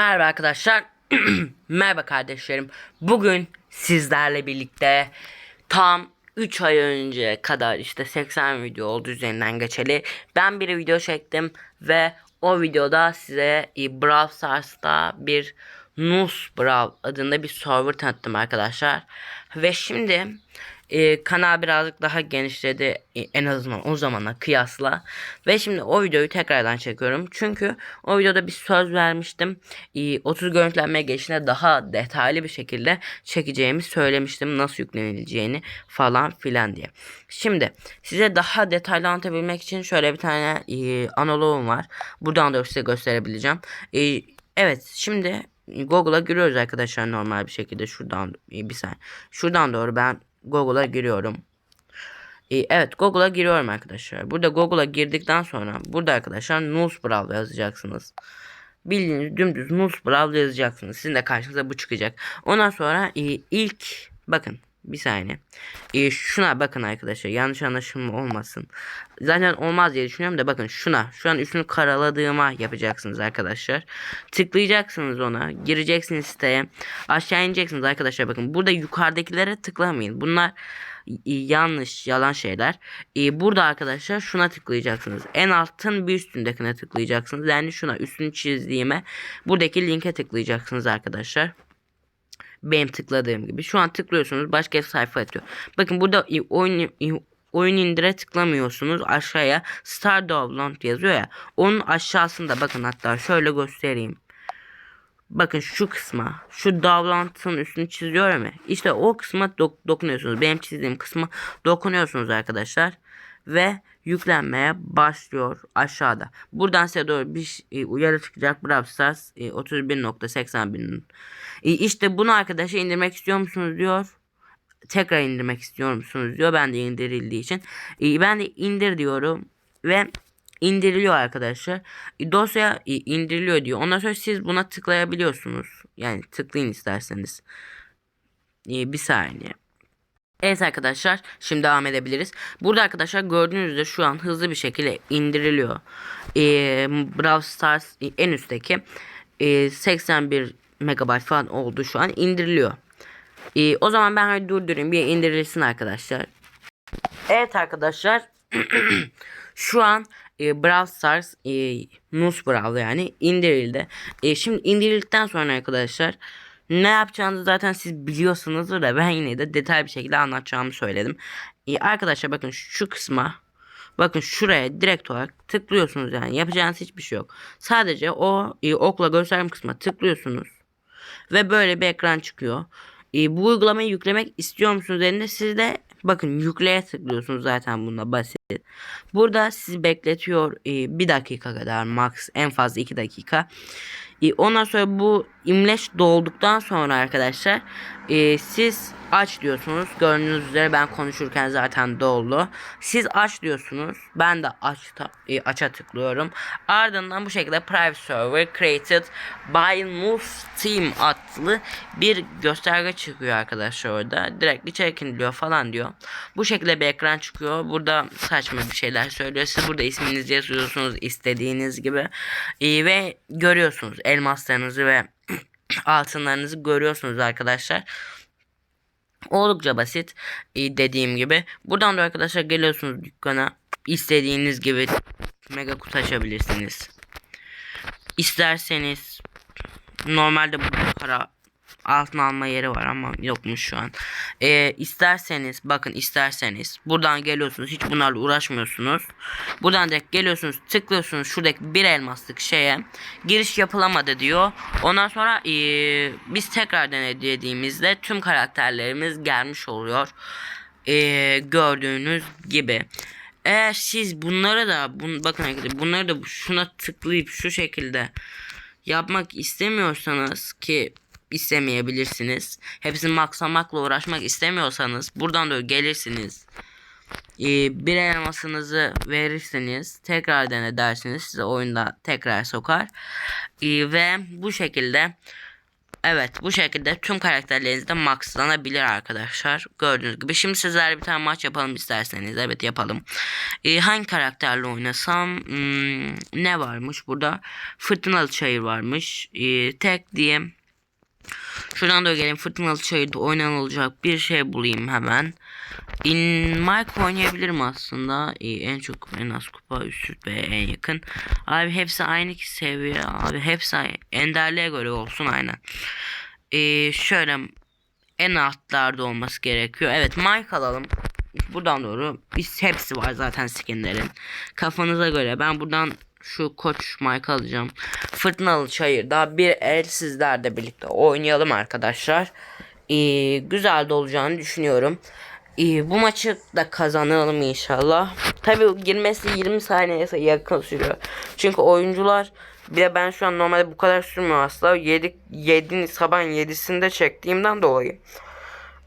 Merhaba arkadaşlar. Merhaba kardeşlerim. Bugün sizlerle birlikte tam 3 ay önce kadar işte 80 video oldu üzerinden geçeli. Ben bir video çektim ve o videoda size Brawl Stars'ta bir Nus Brawl adında bir server tanıttım arkadaşlar. Ve şimdi e, kanal birazcık daha genişledi e, en azından o zamana kıyasla. Ve şimdi o videoyu tekrardan çekiyorum. Çünkü o videoda bir söz vermiştim. E, 30 görüntülenme geçişine daha detaylı bir şekilde çekeceğimi söylemiştim. Nasıl yüklenileceğini falan filan diye. Şimdi size daha detaylı anlatabilmek için şöyle bir tane e, analoğum var. Buradan da size gösterebileceğim. E, evet şimdi Google'a giriyoruz arkadaşlar normal bir şekilde. Şuradan e, bir saniye. Şuradan doğru ben Google'a giriyorum. Ee, evet Google'a giriyorum arkadaşlar. Burada Google'a girdikten sonra burada arkadaşlar Newsbrowse yazacaksınız. Bildiğiniz dümdüz Newsbrowse yazacaksınız. Sizin de karşınıza bu çıkacak. Ondan sonra e, ilk bakın bir saniye. E, şuna bakın arkadaşlar. Yanlış anlaşılma olmasın. Zaten olmaz diye düşünüyorum da bakın şuna. Şu an üstünü karaladığıma yapacaksınız arkadaşlar. Tıklayacaksınız ona. Gireceksiniz siteye. Aşağı ineceksiniz arkadaşlar. Bakın burada yukarıdakilere tıklamayın. Bunlar e, yanlış yalan şeyler. E, burada arkadaşlar şuna tıklayacaksınız. En altın bir üstündekine tıklayacaksınız. Yani şuna üstünü çizdiğime buradaki linke tıklayacaksınız arkadaşlar benim tıkladığım gibi. Şu an tıklıyorsunuz başka bir sayfa atıyor. Bakın burada oyun oyun indire tıklamıyorsunuz. Aşağıya Start Download yazıyor ya. Onun aşağısında bakın hatta şöyle göstereyim. Bakın şu kısma, şu download'ın üstünü çiziyor ya. İşte o kısma dok dokunuyorsunuz. Benim çizdiğim kısma dokunuyorsunuz arkadaşlar. Ve yüklenmeye başlıyor aşağıda. Buradan size doğru bir e, uyarı çıkacak. Brawl Stars e, 31.81 e, işte bunu arkadaşa indirmek istiyor musunuz diyor. Tekrar indirmek istiyor musunuz diyor. Ben de indirildiği için. E, ben de indir diyorum. Ve indiriliyor arkadaşlar. E, dosya indiriliyor diyor. Ondan sonra siz buna tıklayabiliyorsunuz. Yani tıklayın isterseniz. Bir saniye. Evet arkadaşlar şimdi devam edebiliriz. Burada arkadaşlar gördüğünüz üzere şu an hızlı bir şekilde indiriliyor. Ee, Brawl Stars en üstteki e, 81 megabayt falan oldu şu an indiriliyor. Ee, o zaman ben hadi durdurayım bir indirilsin arkadaşlar. Evet arkadaşlar şu an e, Brawl Stars e, Nus Brawl yani indirildi. E, şimdi indirildikten sonra arkadaşlar ne yapacağınızı zaten siz biliyorsunuzdur da ben yine de detaylı bir şekilde anlatacağımı söyledim. Ee, arkadaşlar bakın şu kısma bakın şuraya direkt olarak tıklıyorsunuz yani yapacağınız hiçbir şey yok. Sadece o e, okla gösterme kısma tıklıyorsunuz ve böyle bir ekran çıkıyor. E, bu uygulamayı yüklemek istiyor musunuz elinde siz de bakın yükleye tıklıyorsunuz zaten bunda basit. Burada sizi bekletiyor e, bir dakika kadar max en fazla iki dakika. E, ondan sonra bu imleç dolduktan sonra arkadaşlar e, siz aç diyorsunuz. Gördüğünüz üzere ben konuşurken zaten doldu. Siz aç diyorsunuz. Ben de aç e, aç'a tıklıyorum. Ardından bu şekilde private server created by Move Team adlı bir gösterge çıkıyor arkadaşlar orada. Direkt içeri kilitliyor falan diyor. Bu şekilde bir ekran çıkıyor. Burada saçma bir şeyler söylüyor. Siz burada isminizi yazıyorsunuz istediğiniz gibi. E, ve görüyorsunuz elmaslarınızı ve altınlarınızı görüyorsunuz arkadaşlar. Oldukça basit e, dediğim gibi. Buradan da arkadaşlar geliyorsunuz dükkana. istediğiniz gibi mega kutu açabilirsiniz. İsterseniz normalde bu para altın alma yeri var ama yokmuş şu an. Ee, isterseniz bakın isterseniz buradan geliyorsunuz hiç bunlarla uğraşmıyorsunuz. Buradan direkt geliyorsunuz tıklıyorsunuz şuradaki bir elmaslık şeye giriş yapılamadı diyor. Ondan sonra ee, biz tekrar denediğimizde tüm karakterlerimiz gelmiş oluyor. Ee, gördüğünüz gibi. Eğer siz bunları da bun, bakın arkadaşlar bunları da şuna tıklayıp şu şekilde yapmak istemiyorsanız ki istemeyebilirsiniz. Hepsini maksamakla uğraşmak istemiyorsanız buradan da gelirsiniz. Ee, bir elmasınızı verirseniz tekrar dene dersiniz size oyunda tekrar sokar. Ee, ve bu şekilde Evet bu şekilde tüm karakterleriniz de maxlanabilir arkadaşlar. Gördüğünüz gibi. Şimdi sizlerle bir tane maç yapalım isterseniz. Evet yapalım. Ee, hangi karakterle oynasam? Hmm, ne varmış burada? Fırtınalı çayır varmış. Ee, tek diyeyim. Şuradan da gelin fırtınalı çayırda oynanılacak bir şey bulayım hemen. In Mike oynayabilirim aslında. Ee, en çok en az kupa üst ve en yakın. Abi hepsi aynı ki seviye. Abi hepsi aynı. Enderliğe göre olsun aynen. Ee, şöyle en altlarda olması gerekiyor. Evet Mike alalım. Buradan doğru. Biz hepsi var zaten skinlerin. Kafanıza göre ben buradan şu koç Mike alacağım. Fırtınalı çayırda bir el sizlerle birlikte oynayalım arkadaşlar. Ee, güzel de olacağını düşünüyorum. Ee, bu maçı da kazanalım inşallah. Tabi girmesi 20 saniyeye yakın sürüyor. Çünkü oyuncular bile ben şu an normalde bu kadar sürmüyor asla. 7 7 sabah 7'sinde çektiğimden dolayı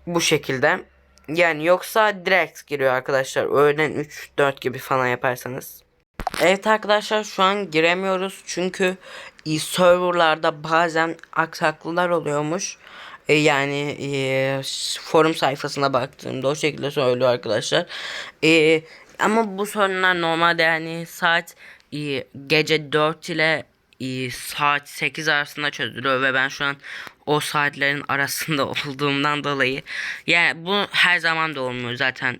bu şekilde. Yani yoksa direkt giriyor arkadaşlar. Öğlen 3 4 gibi falan yaparsanız. Evet arkadaşlar şu an giremiyoruz çünkü serverlarda bazen aksaklıklar oluyormuş. E, yani e, forum sayfasına baktığımda o şekilde söylüyor arkadaşlar. E, ama bu sorunlar normalde yani saat gece 4 ile saat 8 arasında çözülüyor ve ben şu an o saatlerin arasında olduğumdan dolayı yani bu her zaman da olmuyor zaten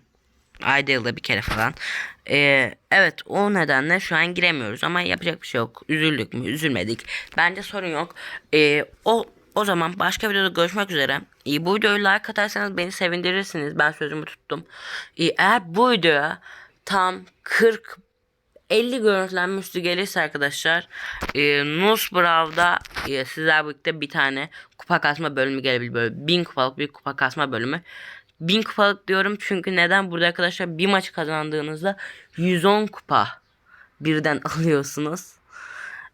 ayda yılda bir kere falan. Ee, evet o nedenle şu an giremiyoruz ama yapacak bir şey yok. Üzüldük mü? Üzülmedik. Bence sorun yok. Ee, o o zaman başka videoda görüşmek üzere. Ee, bu videoyu like atarsanız beni sevindirirsiniz. Ben sözümü tuttum. Ee, eğer bu videoya tam 40 50 görüntülenme üstü gelirse arkadaşlar e, Nus Brawl'da e, sizler birlikte bir tane kupa kasma bölümü gelebilir. Böyle 1000 kupalık bir kupa kasma bölümü. 1000 kupalık diyorum çünkü neden burada arkadaşlar bir maç kazandığınızda 110 kupa birden alıyorsunuz.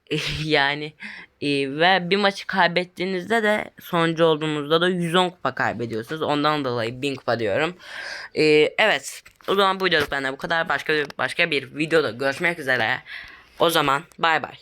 yani e, ve bir maçı kaybettiğinizde de sonuncu olduğunuzda da 110 kupa kaybediyorsunuz. Ondan dolayı 1000 kupa diyorum. E, evet. O zaman bu videoluk benden bu kadar. Başka başka bir videoda görüşmek üzere. O zaman bay bay.